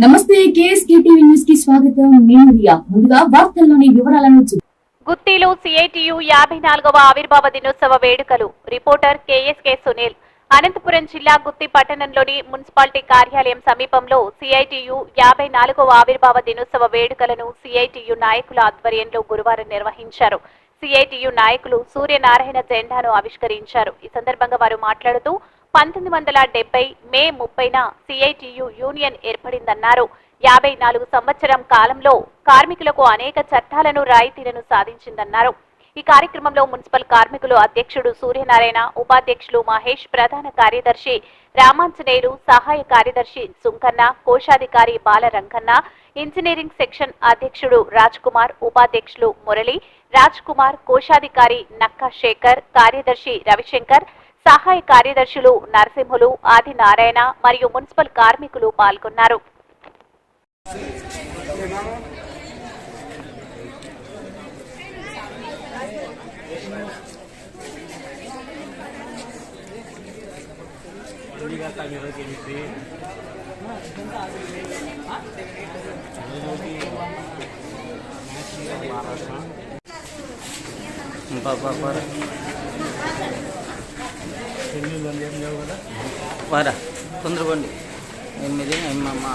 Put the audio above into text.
నమస్తే కేఎస్కేటీవీ న్యూస్కి స్వాగతం. నేను రియా. ముందుగా వార్తల్లోని వివరాలను చూ- గుత్తిలో సిఐటియు యాభై నాలుగవ ఆవిర్భావ దినోత్సవ వేడుకలు. Reporter KSK Sunil. అనంతపురం జిల్లా గుత్తి పట్టణంలోని మున్సిపాలిటీ కార్యాలయం సమీపంలో సిఐటియు యాభై నాలుగవ ఆవిర్భావ దినోత్సవ వేడుకలను సిఐటియు నాయకుల ఆధ్వర్యంలో గురువారం నిర్వహించారు. సిఐటియు నాయకులు సూర్యనారాయణ జెండాను ఆవిష్కరించారు. ఈ సందర్భంగా వారు మాట్లాడుతూ పంతొమ్మిది వందల డెబ్బై మే ముప్పైన సిఐటియు యూనియన్ ఏర్పడిందన్నారు. యాభై నాలుగు సంవత్సరం కాలంలో కార్మికులకు అనేక చట్టాలను రాయితీలను సాధించిందన్నారు. ఈ కార్యక్రమంలో మున్సిపల్ కార్మికులు అధ్యక్షుడు సూర్యనారాయణ ఉపాధ్యక్షులు మహేష్ ప్రధాన కార్యదర్శి రామాంజనేయులు సహాయ కార్యదర్శి సుంకన్న కోశాధికారి బాలరంగన్న ఇంజనీరింగ్ సెక్షన్ అధ్యక్షుడు రాజ్ కుమార్ ఉపాధ్యక్షులు మురళి రాజ్ కుమార్ కోశాధికారి నక్కా శేఖర్ కార్యదర్శి రవిశంకర్ సహాయ కార్యదర్శులు నరసింహులు ఆది నారాయణ మరియు మున్సిపల్ కార్మికులు పాల్గొన్నారు. వారా తొందరగండి ఎనిమిది మా